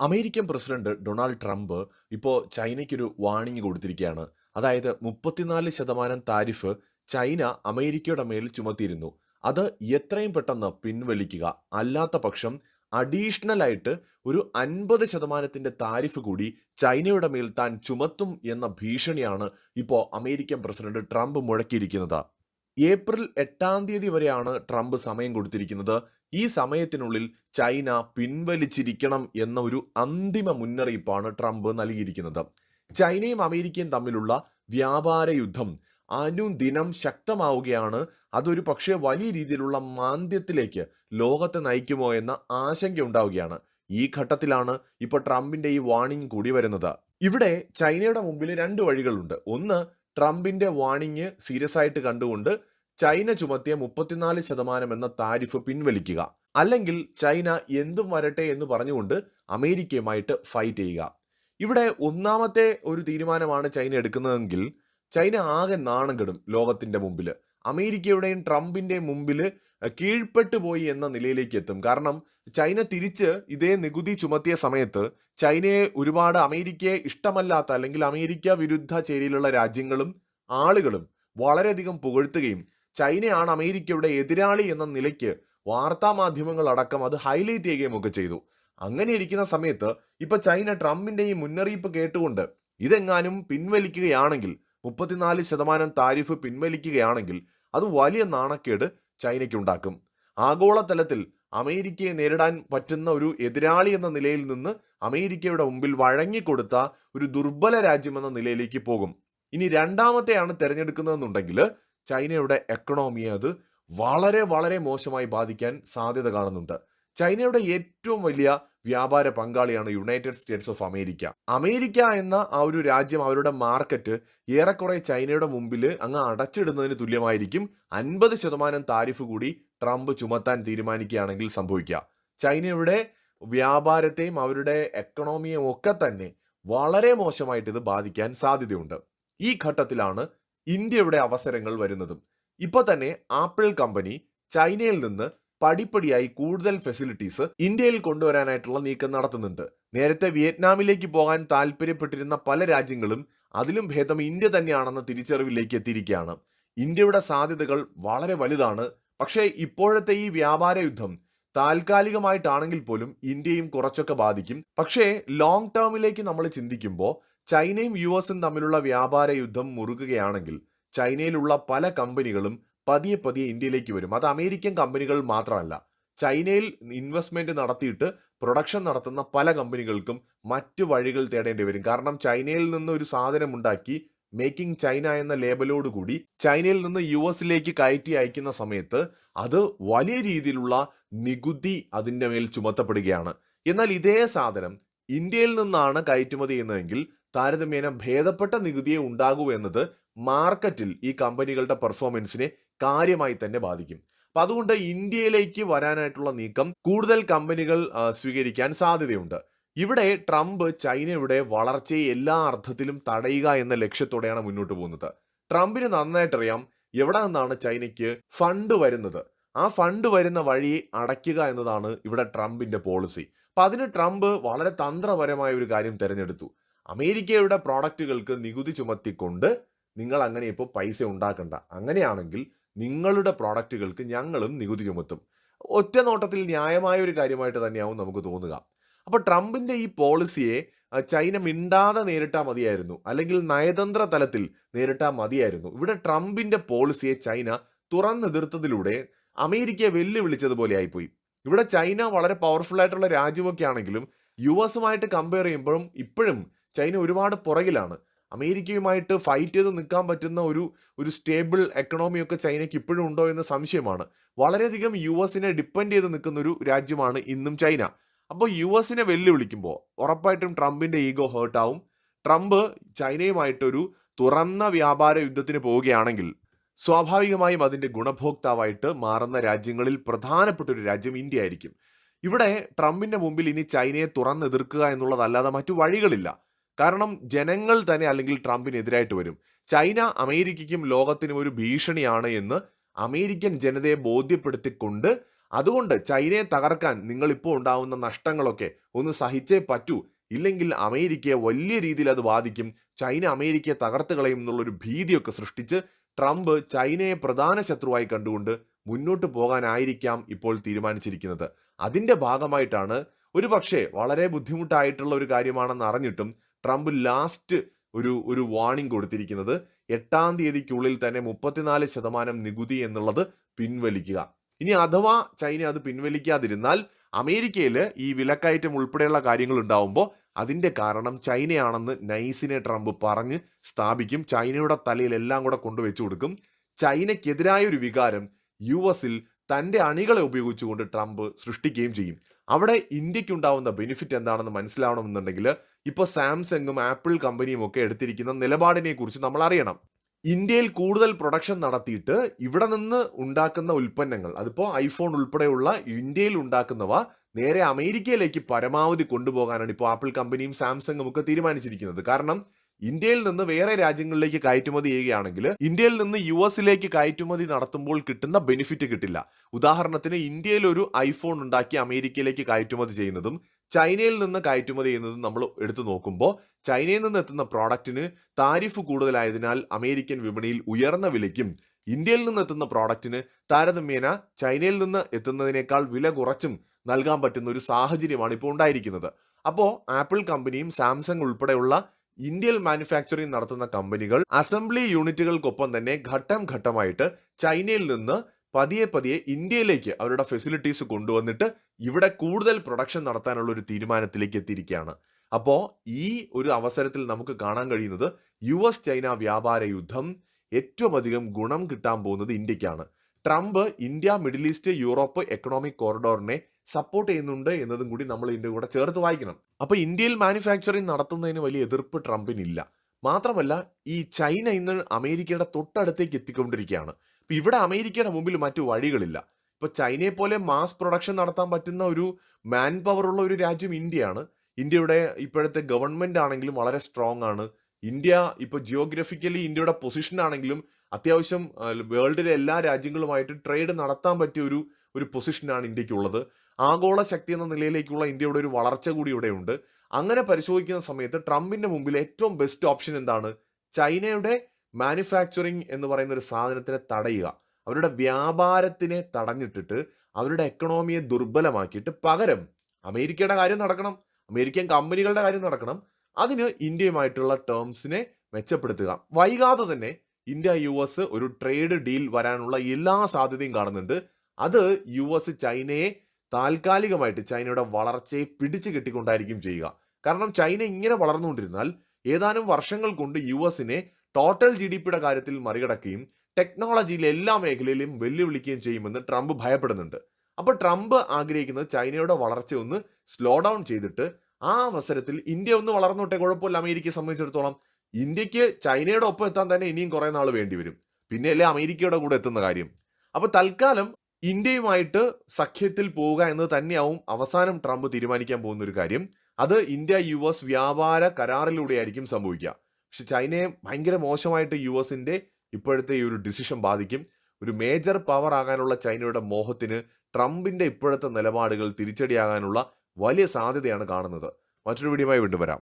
American president Donald Trump ഇപ്പോൾ ചൈനയ്ക്കൊരു warning കൊടുത്തിരിക്കുകയാണ്. അതായത് മുപ്പത്തിനാല് ശതമാനം താരിഫ് ചൈന അമേരിക്കയുടെ മേൽ ചുമത്തിയിരുന്നു. അത് എത്രയും പെട്ടെന്ന് പിൻവലിക്കുക. അല്ലാത്ത പക്ഷം അഡീഷണൽ ആയിട്ട് ഒരു അൻപത് ശതമാനത്തിന്റെ താരിഫ് കൂടി ചൈനയുടെ മേൽ താൻ ചുമത്തും എന്ന ഭീഷണിയാണ് ഇപ്പോൾ അമേരിക്കൻ പ്രസിഡന്റ് ട്രംപ് മുഴക്കിയിരിക്കുന്നത്. ഏപ്രിൽ എട്ടാം തീയതി വരെയാണ് ട്രംപ് സമയം കൊടുത്തിരിക്കുന്നത്. ഈ സമയത്തിനുള്ളിൽ ചൈന പിൻവലിച്ചിരിക്കണം എന്ന ഒരു അന്തിമ മുന്നറിയിപ്പാണ് ട്രംപ് നൽകിയിരിക്കുന്നത്. ചൈനയും അമേരിക്കയും തമ്മിലുള്ള വ്യാപാര യുദ്ധം അനുദിനം ശക്തമാവുകയാണ്. അതൊരു പക്ഷേ വലിയ രീതിയിലുള്ള മാന്ദ്യത്തിലേക്ക് ലോകത്തെ നയിക്കുമോ എന്ന ആശങ്ക ഉണ്ടാവുകയാണ്. ഈ ഘട്ടത്തിലാണ് ഇപ്പോൾ ട്രംപിന്റെ ഈ വാണിംഗ് കൂടി വരുന്നത്. ഇവിടെ ചൈനയുടെ മുമ്പിൽ രണ്ട് വഴികളുണ്ട്. ഒന്ന് ട്രംപിന്റെ വാണിംഗ് സീരിയസ് ആയിട്ട് കണ്ടുകൊണ്ട് ചൈന ചുമത്തിയ മുപ്പത്തിനാല് ശതമാനം എന്ന താരിഫ് പിൻവലിക്കുക. അല്ലെങ്കിൽ ചൈന എന്തും വരട്ടെ എന്ന് പറഞ്ഞുകൊണ്ട് അമേരിക്കയുമായിട്ട് ഫൈറ്റ് ചെയ്യുക. ഇവിടെ ഒന്നാമത്തെ ഒരു തീരുമാനമാണ് ചൈന എടുക്കുന്നതെങ്കിൽ ചൈന ആകെ നാണം കെടും ലോകത്തിന്റെ മുമ്പിൽ അമേരിക്കയുടെയും ട്രംപിന്റെയും മുമ്പിൽ കീഴ്പ്പെട്ടു പോയി എന്ന നിലയിലേക്ക് എത്തും. കാരണം ചൈന തിരിച്ച് ഇതേ നികുതി ചുമത്തിയ സമയത്ത് ചൈനയെ ഒരുപാട് അമേരിക്കയെ ഇഷ്ടമല്ലാത്ത അല്ലെങ്കിൽ അമേരിക്ക വിരുദ്ധ ചേരിയിലുള്ള രാജ്യങ്ങളും ആളുകളും വളരെയധികം പുകഴ്ത്തുകയും ചൈനയാണ് അമേരിക്കയുടെ എതിരാളി എന്ന നിലയ്ക്ക് വാർത്താ മാധ്യമങ്ങൾ അടക്കം അത് ഹൈലൈറ്റ് ചെയ്യുകയും ഒക്കെ ചെയ്തു. അങ്ങനെ ഇരിക്കുന്ന സമയത്ത് ഇപ്പൊ ചൈന ട്രംപിന്റെ ഈ മുന്നറിയിപ്പ് കേട്ടുകൊണ്ട് ഇതെങ്ങാനും പിൻവലിക്കുകയാണെങ്കിൽ മുപ്പത്തിനാല് ശതമാനം താരിഫ് പിൻവലിക്കുകയാണെങ്കിൽ അത് വലിയ നാണക്കേട് ചൈനയ്ക്കുണ്ടാക്കും ആഗോളതലത്തിൽ അമേരിക്കയെ നേരിടാൻ പറ്റുന്ന ഒരു എതിരാളി എന്ന നിലയിൽ നിന്ന് അമേരിക്കയുടെ മുമ്പിൽ വഴങ്ങിക്കൊടുത്ത ഒരു ദുർബല രാജ്യം എന്ന നിലയിലേക്ക് പോകും. ഇനി രണ്ടാമത്തെയാണ് തിരഞ്ഞെടുക്കുന്നതെന്നുണ്ടെങ്കിൽ ചൈനയുടെ എക്കണോമിയെ അത് വളരെ വളരെ മോശമായി ബാധിക്കാൻ സാധ്യത കാണുന്നുണ്ട്. ചൈനയുടെ ഏറ്റവും വലിയ വ്യാപാര പങ്കാളിയാണ് United States of America America എന്ന ആ ഒരു രാജ്യം അവരുടെ മാർക്കറ്റ് ഏറെക്കുറെ ചൈനയുടെ മുമ്പിൽ അങ്ങ് അടച്ചിടുന്നതിന് തുല്യമായിരിക്കും. അൻപത് ശതമാനം താരിഫ് കൂടി ട്രംപ് ചുമത്താൻ തീരുമാനിക്കുകയാണെങ്കിൽ സംഭവിക്കുക. ചൈനയുടെ വ്യാപാരത്തെയും അവരുടെ എക്കണോമിയെയും ഒക്കെ തന്നെ വളരെ മോശമായിട്ട് ഇത് ബാധിക്കാൻ സാധ്യതയുണ്ട്. ഈ ഘട്ടത്തിലാണ് ഇന്ത്യയുടെ അവസരങ്ങൾ വരുന്നതും. ഇപ്പൊ തന്നെ ആപ്പിൾ കമ്പനി ചൈനയിൽ നിന്ന് പടിപ്പടിയായി കൂടുതൽ ഫെസിലിറ്റീസ് ഇന്ത്യയിൽ കൊണ്ടുവരാനായിട്ടുള്ള നീക്കം നടത്തുന്നുണ്ട്. നേരത്തെ വിയറ്റ്നാമിലേക്ക് പോകാൻ താല്പര്യപ്പെട്ടിരുന്ന പല രാജ്യങ്ങളും അതിലും ഭേദം ഇന്ത്യ തന്നെയാണെന്ന തിരിച്ചറിവിലേക്ക് എത്തിയിരിക്കുകയാണ്. ഇന്ത്യയുടെ സാധ്യതകൾ വളരെ വലുതാണ്. പക്ഷേ ഇപ്പോഴത്തെ ഈ വ്യാപാര യുദ്ധം താൽക്കാലികമായിട്ടാണെങ്കിൽ പോലും ഇന്ത്യയും കുറച്ചൊക്കെ ബാധിക്കും. പക്ഷേ ലോങ് ടേമിലേക്ക് നമ്മൾ ചിന്തിക്കുമ്പോൾ ചൈനയും യു എസും തമ്മിലുള്ള വ്യാപാര യുദ്ധം മുറുകുകയാണെങ്കിൽ ചൈനയിലുള്ള പല കമ്പനികളും പതിയെ പതിയെ ഇന്ത്യയിലേക്ക് വരും. അത് അമേരിക്കൻ കമ്പനികൾ മാത്രമല്ല. ചൈനയിൽ ഇൻവെസ്റ്റ്മെന്റ് നടത്തിയിട്ട് പ്രൊഡക്ഷൻ നടത്തുന്ന പല കമ്പനികൾക്കും മറ്റു വഴികൾ തേടേണ്ടി വരും. കാരണം ചൈനയിൽ നിന്ന് ഒരു സാധനം ഉണ്ടാക്കി മേക്കിംഗ് ചൈന എന്ന ലേബലോട് കൂടി ചൈനയിൽ നിന്ന് യു എസിലേക്ക് കയറ്റി അയക്കുന്ന സമയത്ത് അത് വലിയ രീതിയിലുള്ള നികുതി അതിന്റെ മേൽ ചുമത്തപ്പെടുകയാണ്. എന്നാൽ ഇതേ സാധനം ഇന്ത്യയിൽ നിന്നാണ് കയറ്റുമതി ചെയ്യുന്നതെങ്കിൽ താരതമ്യേന ഭേദപ്പെട്ട നികുതിയെ ഉണ്ടാകൂ എന്നത് മാർക്കറ്റിൽ ഈ കമ്പനികളുടെ പെർഫോമൻസിനെ കാര്യമായി തന്നെ ബാധിക്കും. അപ്പൊ അതുകൊണ്ട് ഇന്ത്യയിലേക്ക് വരാനായിട്ടുള്ള നീക്കം കൂടുതൽ കമ്പനികൾ സ്വീകരിക്കാൻ സാധ്യതയുണ്ട്. ഇവിടെ ട്രംപ് ചൈനയുടെ വളർച്ചയെ എല്ലാ അർത്ഥത്തിലും തടയുക എന്ന ലക്ഷ്യത്തോടെയാണ് മുന്നോട്ട് പോകുന്നത്. ട്രംപിന് നന്നായിട്ടറിയാം എവിടെ നിന്നാണ് ചൈനയ്ക്ക് ഫണ്ട് വരുന്നത്. ആ ഫണ്ട് വരുന്ന വഴി അടയ്ക്കുക എന്നതാണ് ഇവിടെ ട്രംപിന്റെ പോളിസി അപ്പൊ അതിന് ട്രംപ് വളരെ തന്ത്രപരമായ ഒരു കാര്യം തിരഞ്ഞെടുത്തു. അമേരിക്കയുടെ പ്രോഡക്റ്റുകൾക്ക് നികുതി ചുമത്തിക്കൊണ്ട് നിങ്ങൾ അങ്ങനെ ഇപ്പോൾ പൈസ ഉണ്ടാക്കണ്ട. അങ്ങനെയാണെങ്കിൽ നിങ്ങളുടെ പ്രോഡക്റ്റുകൾക്ക് ഞങ്ങളും നികുതി ചുമത്തും. ഒറ്റ നോട്ടത്തിൽ ന്യായമായ ഒരു കാര്യമായിട്ട് തന്നെയാവും നമുക്ക് തോന്നുക. അപ്പോൾ ട്രംപിന്റെ ഈ പോളിസിയെ ചൈന മിണ്ടാതെ നേരിട്ടാൽ മതിയായിരുന്നു. അല്ലെങ്കിൽ നയതന്ത്ര തലത്തിൽ നേരിട്ടാൽ മതിയായിരുന്നു. ഇവിടെ ട്രംപിന്റെ പോളിസിയെ ചൈന തുറന്നെതിർത്തതിലൂടെ അമേരിക്കയെ വെല്ലുവിളിച്ചതുപോലെ ആയിപ്പോയി. ഇവിടെ ചൈന വളരെ പവർഫുൾ ആയിട്ടുള്ള രാജ്യമൊക്കെ ആണെങ്കിലും യു എസുമായിട്ട് കമ്പയർ ചെയ്യുമ്പോഴും ഇപ്പോഴും ചൈന ഒരുപാട് പുറകിലാണ്. അമേരിക്കയുമായിട്ട് ഫൈറ്റ് ചെയ്ത് നിൽക്കാൻ പറ്റുന്ന ഒരു ഒരു സ്റ്റേബിൾ എക്കണോമിയൊക്കെ ചൈനയ്ക്ക് ഇപ്പോഴും ഉണ്ടോ എന്ന സംശയമാണ്. വളരെയധികം യു എസിനെ ഡിപ്പെൻഡ് ചെയ്ത് നിൽക്കുന്ന ഒരു രാജ്യമാണ് ഇന്നും ചൈന. അപ്പോൾ യു എസിനെ വെല്ലുവിളിക്കുമ്പോൾ ഉറപ്പായിട്ടും ട്രംപിന്റെ ഈഗോ ഹേർട്ടാവും ട്രംപ് ചൈനയുമായിട്ടൊരു തുറന്ന വ്യാപാര യുദ്ധത്തിന് പോവുകയാണെങ്കിൽ സ്വാഭാവികമായും അതിന്റെ ഗുണഭോക്താവായിട്ട് മാറുന്ന രാജ്യങ്ങളിൽ പ്രധാനപ്പെട്ട ഒരു രാജ്യം ഇന്ത്യ ആയിരിക്കും. ഇവിടെ ട്രംപിന്റെ മുമ്പിൽ ഇനി ചൈനയെ തുറന്നെതിർക്കുക എന്നുള്ളതല്ലാതെ മറ്റു വഴികളില്ല. കാരണം ജനങ്ങൾ തന്നെ അല്ലെങ്കിൽ ട്രംപിനെതിരായിട്ട് വരും. ചൈന അമേരിക്കയ്ക്കും ലോകത്തിനും ഒരു ഭീഷണിയാണ് എന്ന് അമേരിക്കൻ ജനതയെ ബോധ്യപ്പെടുത്തിക്കൊണ്ട് അതുകൊണ്ട് ചൈനയെ തകർക്കാൻ നിങ്ങളിപ്പോൾ ഉണ്ടാവുന്ന നഷ്ടങ്ങളൊക്കെ ഒന്ന് സഹിച്ചേ പറ്റൂ. ഇല്ലെങ്കിൽ അമേരിക്കയെ വലിയ രീതിയിൽ അത് ബാധിക്കും. ചൈന അമേരിക്കയെ തകർത്ത് കളയും എന്നുള്ളൊരു ഭീതിയൊക്കെ സൃഷ്ടിച്ച് ട്രംപ് ചൈനയെ പ്രധാന ശത്രുവായി കണ്ടുകൊണ്ട് മുന്നോട്ട് പോകാനായിരിക്കാം ഇപ്പോൾ തീരുമാനിച്ചിരിക്കുന്നത്. അതിന്റെ ഭാഗമായിട്ടാണ് ഒരു പക്ഷേ വളരെ ബുദ്ധിമുട്ടായിട്ടുള്ള ഒരു കാര്യമാണെന്ന് അറിഞ്ഞിട്ടും ട്രംപ് ലാസ്റ്റ് ഒരു ഒരു വാർണിംഗ് കൊടുത്തിരിക്കുന്നത് എട്ടാം തീയതിക്കുള്ളിൽ തന്നെ മുപ്പത്തിനാല് ശതമാനം നികുതി എന്നുള്ളത് പിൻവലിക്കുക. ഇനി അഥവാ ചൈന അത് പിൻവലിക്കാതിരുന്നാൽ അമേരിക്കയിൽ ഈ വിലക്കയറ്റം ഉൾപ്പെടെയുള്ള കാര്യങ്ങൾ ഉണ്ടാവുമ്പോൾ അതിന്റെ കാരണം ചൈനയാണെന്ന് നൈസിനെ ട്രംപ് പറഞ്ഞ് സ്ഥാപിക്കും. ചൈനയുടെ തലയിൽ എല്ലാം കൂടെ കൊണ്ടുവച്ചു കൊടുക്കും. ചൈനയ്ക്കെതിരായ ഒരു വികാരം യു എസിൽ തന്റെ അണികളെ ഉപയോഗിച്ചുകൊണ്ട് ട്രംപ് സൃഷ്ടിക്കുകയും ചെയ്യും. അവിടെ ഇന്ത്യക്കുണ്ടാവുന്ന ബെനിഫിറ്റ് എന്താണെന്ന് മനസ്സിലാവണമെന്നുണ്ടെങ്കിൽ ഇപ്പോൾ സാംസങ്ങും ആപ്പിൾ കമ്പനിയും ഒക്കെ എടുത്തിരിക്കുന്ന നിലപാടിനെ കുറിച്ച് നമ്മൾ അറിയണം. ഇന്ത്യയിൽ കൂടുതൽ പ്രൊഡക്ഷൻ നടത്തിയിട്ട് ഇവിടെ നിന്ന് ഉണ്ടാക്കുന്ന ഉൽപ്പന്നങ്ങൾ അതിപ്പോൾ ഐഫോൺ ഉൾപ്പെടെയുള്ള ഇന്ത്യയിൽ ഉണ്ടാക്കുന്നവ നേരെ അമേരിക്കയിലേക്ക് പരമാവധി കൊണ്ടുപോകാനാണ് ഇപ്പോൾ ആപ്പിൾ കമ്പനിയും സാംസങ്ങും ഒക്കെ തീരുമാനിച്ചിരിക്കുന്നത്. കാരണം ഇന്ത്യയിൽ നിന്ന് വേറെ രാജ്യങ്ങളിലേക്ക് കയറ്റുമതി ചെയ്യുകയാണെങ്കിൽ ഇന്ത്യയിൽ നിന്ന് യു എസിലേക്ക് കയറ്റുമതി നടത്തുമ്പോൾ കിട്ടുന്ന ബെനിഫിറ്റ് കിട്ടില്ല. ഉദാഹരണത്തിന് ഇന്ത്യയിൽ ഒരു ഐഫോൺ ഉണ്ടാക്കി അമേരിക്കയിലേക്ക് കയറ്റുമതി ചെയ്യുന്നതും ചൈനയിൽ നിന്ന് കയറ്റുമതി ചെയ്യുന്നതും നമ്മൾ എടുത്തു നോക്കുമ്പോൾ ചൈനയിൽ നിന്ന് എത്തുന്ന പ്രോഡക്റ്റിന് താരിഫ് കൂടുതലായതിനാൽ അമേരിക്കൻ വിപണിയിൽ ഉയർന്ന വിലയ്ക്കും ഇന്ത്യയിൽ നിന്ന് എത്തുന്ന പ്രോഡക്റ്റിന് താരതമ്യേന ചൈനയിൽ നിന്ന് എത്തുന്നതിനേക്കാൾ വില കുറച്ചും നൽകാൻ പറ്റുന്ന ഒരു സാഹചര്യമാണ് ഇപ്പോൾ ഉണ്ടായിരിക്കുന്നത്. അപ്പോൾ ആപ്പിൾ കമ്പനിയും സാംസങ് ഉൾപ്പെടെയുള്ള ഇന്ത്യയിൽ മാനുഫാക്ചറിംഗ് നടത്തുന്ന കമ്പനികൾ അസംബ്ലി യൂണിറ്റുകൾക്കൊപ്പം തന്നെ ഘട്ടം ഘട്ടമായിട്ട് ചൈനയിൽ നിന്ന് പതിയെ പതിയെ ഇന്ത്യയിലേക്ക് അവരുടെ ഫെസിലിറ്റീസ് കൊണ്ടുവന്നിട്ട് ഇവിടെ കൂടുതൽ പ്രൊഡക്ഷൻ നടത്താനുള്ള ഒരു തീരുമാനത്തിലേക്ക് എത്തിയിരിക്കുകയാണ്. അപ്പോൾ ഈ ഒരു അവസരത്തിൽ നമുക്ക് കാണാൻ കഴിയുന്നത് യു എസ് ചൈന വ്യാപാര യുദ്ധം ഏറ്റവും അധികം ഗുണം കിട്ടാൻ പോകുന്നത് ഇന്ത്യക്കാണ്. Trump India middle east Europe economic കോറിഡോറിനെ support ചെയ്യുന്നുണ്ട് എന്നതും കൂടി നമ്മൾ ഇതിന്റെ കൂടെ ചേർത്ത് വായിക്കണം. അപ്പോൾ ഇന്ത്യയിൽ മാനുഫാക്ചറിങ് നടത്തുന്നതിന് വലിയ എതിർപ്പ് ട്രംപിനില്ല. മാത്രമല്ല ഈ ചൈന ഇന്ന് അമേരിക്കയുടെ തൊട്ടടുത്തേക്ക് എത്തിക്കൊണ്ടിരിക്കുകയാണ്. ഇപ്പം ഇവിടെ അമേരിക്കയുടെ മുമ്പിൽ മറ്റു വഴികളില്ല. ഇപ്പോൾ ചൈനയെ പോലെ മാസ് പ്രൊഡക്ഷൻ നടത്താൻ പറ്റുന്ന ഒരു മാൻ പവർ ഉള്ള ഒരു രാജ്യം ഇന്ത്യയാണ്. ഇന്ത്യയുടെ ഇപ്പോഴത്തെ ഗവൺമെന്റ് ആണെങ്കിലും വളരെ സ്ട്രോങ് ആണ്. ഇന്ത്യ ഇപ്പോൾ ജിയോഗ്രഫിക്കലി ഇന്ത്യയുടെ പൊസിഷൻ ആണെങ്കിലും അത്യാവശ്യം വേൾഡിലെ എല്ലാ രാജ്യങ്ങളുമായിട്ട് ട്രേഡ് നടത്താൻ പറ്റിയ ഒരു ഒരു പൊസിഷനാണ് ഇന്ത്യക്കുള്ളത് ആഗോള ശക്തി എന്ന നിലയിലേക്കുള്ള ഇന്ത്യയുടെ ഒരു വളർച്ച കൂടി ഇവിടെ ഉണ്ട്. അങ്ങനെ പരിശോധിക്കുന്ന സമയത്ത് ട്രംപിന്റെ മുമ്പിൽ ഏറ്റവും ബെസ്റ്റ് ഓപ്ഷൻ എന്താണ്? ചൈനയുടെ മാനുഫാക്ചറിങ് എന്ന് പറയുന്ന ഒരു സാധനത്തിനെ തടയുക. അവരുടെ വ്യാപാരത്തിനെ തടഞ്ഞിട്ടിട്ട് അവരുടെ എക്കണോമിയെ ദുർബലമാക്കിയിട്ട് പകരം അമേരിക്കയുടെ കാര്യം നടക്കണം അമേരിക്കൻ കമ്പനികളുടെ കാര്യം നടക്കണം അതിന് ഇന്ത്യയുമായിട്ടുള്ള ടേംസിനെ മെച്ചപ്പെടുത്തുക. വൈകാതെ തന്നെ ഇന്ത്യ യു എസ് ഒരു ട്രേഡ് ഡീൽ വരാനുള്ള എല്ലാ സാധ്യതയും കാണുന്നുണ്ട്. അത് യു എസ് ചൈനയെ താൽക്കാലികമായിട്ട് ചൈനയുടെ വളർച്ചയെ പിടിച്ചു കെട്ടിക്കൊണ്ടായിരിക്കും ചെയ്യുക. കാരണം ചൈന ഇങ്ങനെ വളർന്നുകൊണ്ടിരുന്നാൽ ഏതാനും വർഷങ്ങൾ കൊണ്ട് യു എസിനെ ടോട്ടൽ ജി ഡി പിയുടെ കാര്യത്തിൽ മറികടക്കുകയും ടെക്നോളജിയിലെ എല്ലാ മേഖലയിലും വെല്ലുവിളിക്കുകയും ചെയ്യുമെന്ന് ട്രംപ് ഭയപ്പെടുന്നുണ്ട്. അപ്പോൾ ട്രംപ് ആഗ്രഹിക്കുന്നത് ചൈനയുടെ വളർച്ച ഒന്ന് സ്ലോ ഡൗൺ ചെയ്തിട്ട് ആ അവസരത്തിൽ ഇന്ത്യ ഒന്ന് വളർന്നോട്ടെ കുഴപ്പമില്ല അമേരിക്കയെ സംബന്ധിച്ചിടത്തോളം. ഇന്ത്യയ്ക്ക് ചൈനയുടെ ഒപ്പം എത്താൻ തന്നെ ഇനിയും കുറേ നാൾ വേണ്ടി വരും. പിന്നെയല്ലേ അമേരിക്കയുടെ കൂടെ എത്തുന്ന കാര്യം. അപ്പോൾ തൽക്കാലം ഇന്ത്യയുമായിട്ട് സഖ്യത്തിൽ പോവുക എന്ന് തന്നെയാവും അവസാനം ട്രംപ് തീരുമാനിക്കാൻ പോകുന്ന ഒരു കാര്യം. അത് ഇന്ത്യ യു എസ് വ്യാപാര കരാറിലൂടെയായിരിക്കും സംഭവിക്കുക. പക്ഷെ ചൈനയെ ഭയങ്കര മോശമായിട്ട് യു എസിന്റെ ഇപ്പോഴത്തെ ഈ ഒരു ഡിസിഷൻ ബാധിക്കും. ഒരു മേജർ പവർ ആകാനുള്ള ചൈനയുടെ മോഹത്തിന് ട്രംപിന്റെ ഇപ്പോഴത്തെ നിലപാടുകൾ തിരിച്ചടിയാകാനുള്ള വലിയ സാധ്യതയാണ് കാണുന്നത്. മറ്റൊരു വീഡിയോയുമായി വീണ്ടും വരാം.